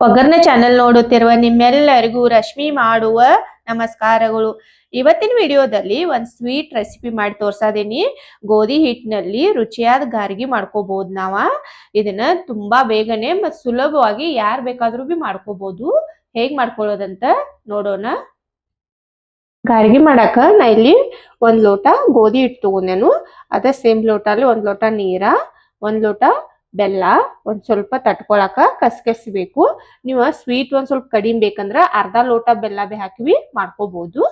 ಒಗ್ಗರ್ನ channel ನೋಡುತ್ತಿರುವ ನಿಮ್ಮೆಲ್ಲರಿಗೂ ರಶ್ಮಿ ಮಾಡುವ ನಮಸ್ಕಾರಗಳು. ಇವತ್ತಿನ ವಿಡಿಯೋದಲ್ಲಿ ಒಂದು ಸ್ವೀಟ್ ರೆಸಿಪಿ ಮಾಡಿ ತೋರ್ಸಾದೀನಿ. ಗೋಧಿ ಹಿಟ್ಟಿನಲ್ಲಿ ರುಚಿಯಾದ ಗಾರ್ಗಿ ಮಾಡ್ಕೋಬಹುದು ನಾವ. ಇದನ್ನ ತುಂಬಾ ಬೇಗನೆ ಮತ್ ಸುಲಭವಾಗಿ ಯಾರು ಬೇಕಾದ್ರೂ ಬಿ ಮಾಡ್ಕೋಬಹುದು ಹೇಗ್ ಮಾಡ್ಕೊಳ್ಳೋದಂತ ನೋಡೋಣ. ಗಾರ್ಗಿ ಮಾಡಾಕ ನಾ ಇಲ್ಲಿ ಒಂದ್ ಲೋಟ ಗೋಧಿ ಹಿಟ್ಟು ತಗೊಂಡೇನು. ಅದ ಸೇಮ್ ಲೋಟ ಅಲ್ಲಿ ಒಂದ್ ಲೋಟ ನೀರ, ಒಂದ್ ಲೋಟ ಬೆಲ್ಲ ಒಂದ್ ಸ್ವಲ್ಪ ತಟ್ಕೊಳಕ ಕಸ್ಕಸ್ಬೇಕು. ನೀವು ಸ್ವೀಟ್ ಒಂದ್ ಸ್ವಲ್ಪ ಕಡಿಮೆ ಬೇಕಂದ್ರ ಅರ್ಧ ಲೋಟ ಬೆಲ್ಲ ಬಿ ಹಾಕಿವಿ ಮಾಡ್ಕೋಬಹುದು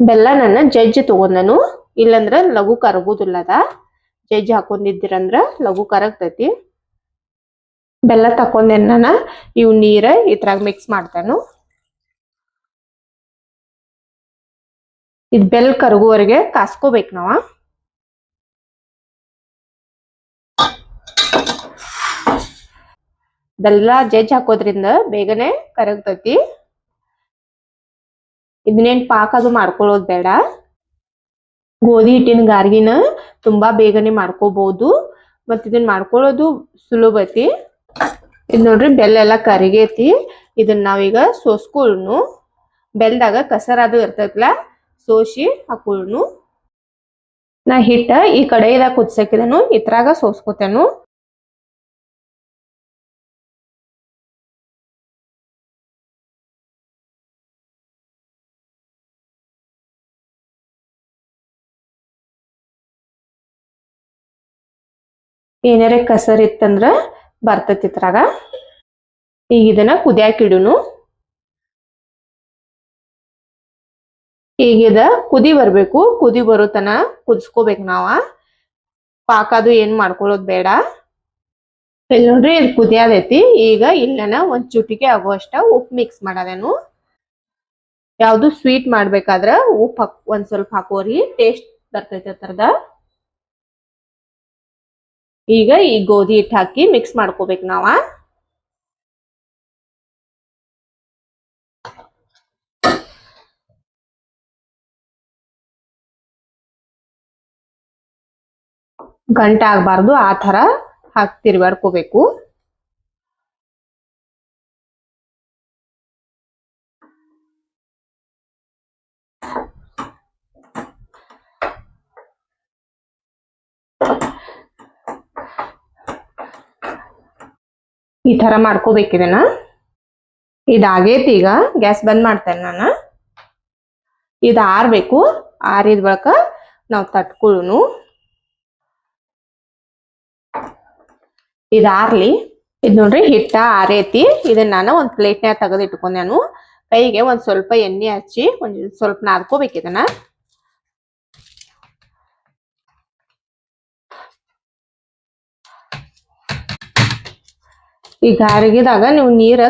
ಬೆಲ್ಲ ನನ್ನ ಜಜ್ಜಿ ತಗೊಂಡನು, ಇಲ್ಲಂದ್ರ ಲಘು ಕರಗುದಿಲ್ಲದ. ಜಜ್ಜಿ ಹಾಕೊಂಡಿದ್ದೀರಂದ್ರ ಲಘು ಕರಗ್ತೈತಿ. ಬೆಲ್ಲ ತಕೊಂಡೆ ನಾನು ಇವ್ ನೀರ ಇದ್ರಾಗ ಮಿಕ್ಸ್ ಮಾಡ್ತಾನು. ಇದ್ ಬೆಲ್ ಕರಗುವವರೆಗೆ ಕಾಸ್ಕೋಬೇಕು ನಾವ. ಬೆಲ್ಲ ಜಜ್ಜ್ ಹಾಕೋದ್ರಿಂದ ಬೇಗನೆ ಕರಗ್ತೈತಿ. ಇದನ್ನೇನ್ ಪಾಕ ಅದು ಮಾಡ್ಕೊಳ್ಳೋದು ಬೇಡ. ಗೋಧಿ ಹಿಟ್ಟಿನ ಗಾರ್ಗಿನ ತುಂಬಾ ಬೇಗನೆ ಮಾಡ್ಕೋಬಹುದು ಮತ್ ಇದನ್ನ ಮಾಡ್ಕೊಳ್ಳೋದು ಸುಲಭ ಐತಿ. ಇದ್ ನೋಡ್ರಿ ಬೆಲ್ಲ ಎಲ್ಲ ಕರಿಗೈತಿ. ಇದನ್ನ ನಾವೀಗ ಸೋಸ್ಕೊಳ್ನು. ಬೆಲ್ದಾಗ ಕಸರಾದು ಇರ್ತೈತ್ಲ ಸೋಸಿ ಹಾಕೊಳ್ನು. ನಾ ಹಿಟ್ಟ ಈ ಕಡೆಯಿಂದ ಕುದ್ಸಕಿದನು ಇತ್ರಾಗ ಸೋಸ್ಕೊತೇನು. ಏನಾರ ಕಸರ್ ಇತ್ತಂದ್ರ ಬರ್ತೈತಿ ಇದ್ರಾಗ. ಈಗ ಇದನ್ನ ಕುದಿಯಾಕಿಡುನು ಈಗ ಇದ ಕುದಿ ಬರ್ಬೇಕು. ಕುದಿ ಬರೋ ತನ ಕುದಿಸ್ಕೋಬೇಕು ನಾವ. ಪಾಕ ಅದು ಏನ್ ಮಾಡ್ಕೊಳ್ಳೋದು ಬೇಡ. ಇಲ್ಲಿ ನೋಡ್ರಿ ಇದು ಕುದಿಯಾದೈತಿ. ಈಗ ಇಲ್ಲನ ಒಂದ್ ಚುಟಿಕೆ ಆಗುವಷ್ಟ ಉಪ್ಪು ಮಿಕ್ಸ್ ಮಾಡದೇನು. ಯಾವ್ದು ಸ್ವೀಟ್ ಮಾಡ್ಬೇಕಾದ್ರ ಉಪ್ಪು ಹಾಕ್, ಒಂದ್ ಸ್ವಲ್ಪ ಹಾಕೋರಿ. ಟೇಸ್ಟ್ ಬರ್ತೈತಿ ಅದ್ರದ ಈಗ ಈ ಗೋಧಿ ಹಿಟ್ಟು ಹಾಕಿ ಮಿಕ್ಸ್ ಮಾಡ್ಕೋಬೇಕು ನಾವ. ಗಂಟ ಆಗ್ಬಾರ್ದು ಆ ತರ ಹಾಕಿ ಈ ತರ ಮಾಡ್ಕೋಬೇಕಿದನ ಇದಾಗೈತಿ ಈಗ. ಗ್ಯಾಸ್ ಬಂದ್ ಮಾಡ್ತೇನೆ ನಾನು. ಇದು ಆರ್ಬೇಕು. ಆರಿದ ಬಳಿಕ ನಾವು ತಟ್ಕೊಳ್ಳುನು ಇದು ಆರ್ಲಿ. ಇದು ನೋಡ್ರಿ ಹಿಟ್ಟ ಆರೈತಿ. ಇದನ್ನ ನಾನು ಒಂದು ಪ್ಲೇಟ್ನ್ಯಾಗ ತೆಗೆದು ನಾನು. ಕೈಗೆ ಒಂದು ಸ್ವಲ್ಪ ಎಣ್ಣೆ ಹಚ್ಚಿ ಒಂದು ಸ್ವಲ್ಪ ನಾದ್ಕೋಬೇಕು ಇದನ್ನ. ಈ ಗಾರ್ಗಿದಾಗ ನೀವು ನೀರ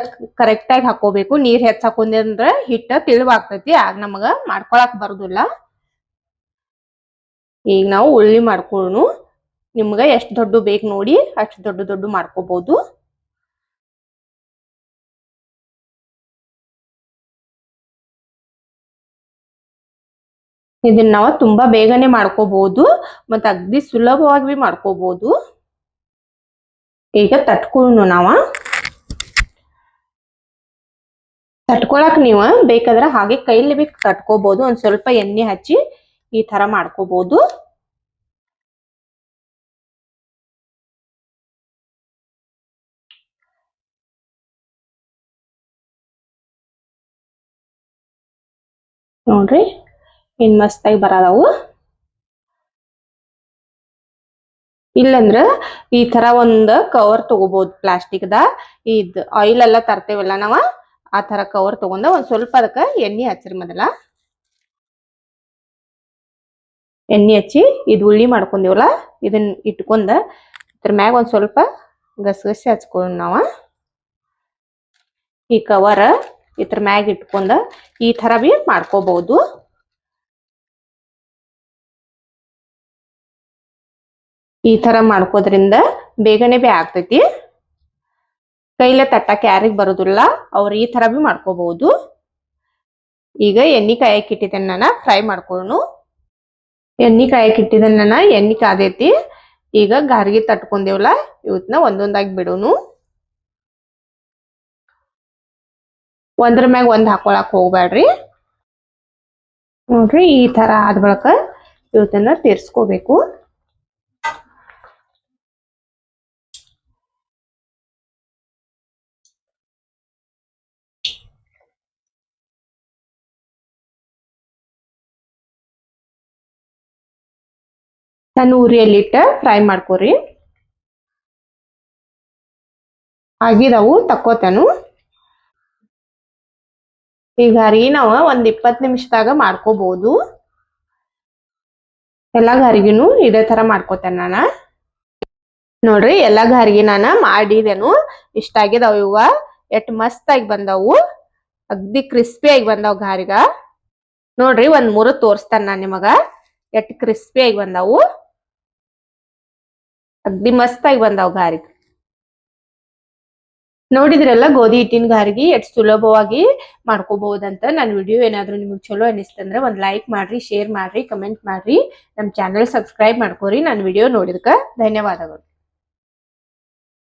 ಕರೆಕ್ಟ್ ಆಗಿ ಹಾಕೋಬೇಕು. ನೀರ್ ಹೆಚ್ಚ ಅಂದ್ರ ಹಿಟ್ಟ ತಿಳಿವಾಗ್ತೈತಿ. ಆಗ ನಮಗ ಮಾಡ್ಕೊಳಕ್ ಬರುದಿಲ್ಲ. ಈಗ ನಾವು ಉಳ್ಳಿ ಮಾಡ್ಕೊಳ್ಳು ನಿಮ್ಗ ಎಷ್ಟ್ ದೊಡ್ಡ ಬೇಕು ನೋಡಿ ಅಷ್ಟು ದೊಡ್ಡ ದೊಡ್ಡ ಮಾಡ್ಕೋಬಹುದು ಇದನ್ನ ನಾವು ತುಂಬಾ ಬೇಗನೆ ಮಾಡ್ಕೋಬಹುದು ಮತ್ತೆ ಅಗ್ದಿ ಸುಲಭವಾಗಿ ಮಾಡ್ಕೋಬಹುದು ಈಗ ತಟ್ಕೊಳ್ಳು ನಾವು. ತಟ್ಕೊಳಕ್ ನೀವು ಬೇಕಾದ್ರೆ ಹಾಗೆ ಕೈಲಿ ಬಿ ತಟ್ಕೋಬಹುದು ಒಂದ್ ಸ್ವಲ್ಪ ಎಣ್ಣೆ ಹಚ್ಚಿ ಈ ತರ ಮಾಡ್ಕೋಬಹುದು ನೋಡ್ರಿ ಇನ್ ಮಸ್ತಾಗಿ ಬರದವು. ಇಲ್ಲಂದ್ರ ಈ ತರ ಒಂದ್ ಕವರ್ ತಗೋಬಹುದು ಪ್ಲಾಸ್ಟಿಕ್ ದ. ಆಯಿಲ್ ಎಲ್ಲ ತರ್ತೇವಲ್ಲ ನಾವ, ಆ ತರ ಕವರ್ ತಗೊಂಡ ಒಂದ್ ಸ್ವಲ್ಪ ಅದಕ್ಕ ಎಣ್ಣೆ ಹಚ್ಚಿರಿ ಮೊದಲ. ಎಣ್ಣೆ ಹಚ್ಚಿ ಇದ್ ಉಳ್ಳಿ ಮಾಡ್ಕೊಂದಿವಲ್ಲ ಇದನ್ ಇಟ್ಕೊಂಡ ಇದ್ರ ಮ್ಯಾಗ ಒಂದ್ ಸ್ವಲ್ಪ ಗಸಗಸಿ ಹಚ್ಕೊಂಡ್ ನಾವ. ಈ ಕವರ್ ಇದ್ರ ಮ್ಯಾಗ ಇಟ್ಕೊಂಡ ಈ ತರ ಬಿ ಮಾಡ್ಕೋಬಹುದು ಈ ತರ ಮಾಡ್ಕೋದ್ರಿಂದ ಬೇಗನೆ ಬಿ ಆಗ್ತೈತಿ. ಕೈಲೇ ತಟ್ಟಕ್ಕೆ ಯಾರಿಗೆ ಬರೋದಿಲ್ಲ, ಅವ್ರು ಈ ತರ ಬಿ ಮಾಡ್ಕೋಬಹುದು. ಈಗ ಎಣ್ಣೆ ಕಾಯಕ್ಕೆ ಇಟ್ಟಿದ್ದೇನೆ ನಾನು, ಫ್ರೈ ಮಾಡ್ಕೊಳ್ಳೋಣ ಎಣ್ಣೆ ಕಾಯಕ್ಕೆ ಇಟ್ಟಿದ್ದೇನೆ ನಾನು, ಎಣ್ಣೆ ಕಾದೈತಿ. ಈಗ ಗಾರ್ಗಿ ತಟ್ಕೊಂಡೇವಲ್ಲ ಇವತ್ತನ್ನ ಒಂದೊಂದಾಗಿ ಬಿಡೋನು. ಒಂದ್ರ ಮ್ಯಾಗ ಒಂದ್ ಹಾಕೊಳಕ್ ಹೋಗ್ಬ್ಯಾಡ್ರಿ. ನೋಡ್ರಿ ಈ ತರ ಆದ ಬಳಿಕ ಇವತ್ತನ್ನ ತೀರ್ಸ್ಕೋಬೇಕು. ಸಣ್ಣ ಉರಿಯಲ್ಲಿಟ್ಟ ಫ್ರೈ ಮಾಡ್ಕೋರಿ. ಆಗಿದವು ತಕ್ಕೋತೇನು. ಈಗ ಹರಿ ನಾವ ಒಂದ್ ಇಪ್ಪತ್ತು ನಿಮಿಷದಾಗ ಮಾಡ್ಕೋಬಹುದು ಎಲ್ಲಾ ಗಾರಿಗೂ ಇದೇ ತರ ಮಾಡ್ಕೋತೇನೆ ನಾನು. ನೋಡ್ರಿ ಎಲ್ಲಾ ಗಾರಿಗೆ ನಾನು ಮಾಡಿದೆನು. ಇಷ್ಟ ಆಗಿದಾವ ಇವ ಎಷ್ಟ್ ಮಸ್ತ್ ಬಂದವು. ಅಗ್ದಿ ಕ್ರಿಸ್ಪಿ ಆಗಿ ಬಂದವು ಗಾರಿಗ. ನೋಡ್ರಿ ಒಂದ್ ಮೂರು ತೋರಿಸ್ತೇನೆ ನಾನು ನಿಮಗ. ಎಷ್ಟ್ ಕ್ರಿಸ್ಪಿ ಆಗಿ ಬಂದಾವು. ಅಗ್ದಿ ಮಸ್ತ್ ಆಗಿ ಬಂದಾವ್ ನೋಡಿದ್ರೆಲ್ಲ ನೋಡಿದ್ರಲ್ಲ ಗೋಧಿ ಹಿಟ್ಟಿನ ಗಾರಿಗೆ ಎಷ್ಟು ಸುಲಭವಾಗಿ ಮಾಡ್ಕೋಬಹುದಂತ ನನ್ನ ವಿಡಿಯೋ. ಏನಾದ್ರೂ ನಿಮ್ಗೆ ಚಲೋ ಅನಿಸ್ತಂದ್ರೆ ಒಂದ್ ಲೈಕ್ ಮಾಡ್ರಿ, ಶೇರ್ ಮಾಡ್ರಿ, ಕಮೆಂಟ್ ಮಾಡ್ರಿ. ನಮ್ ಚಾನೆಲ್ ಸಬ್ಸ್ಕ್ರೈಬ್ ಮಾಡ್ಕೋರಿ ನನ್ನ ವಿಡಿಯೋ ನೋಡಿದ್ಕ ಧನ್ಯವಾದಗಳು.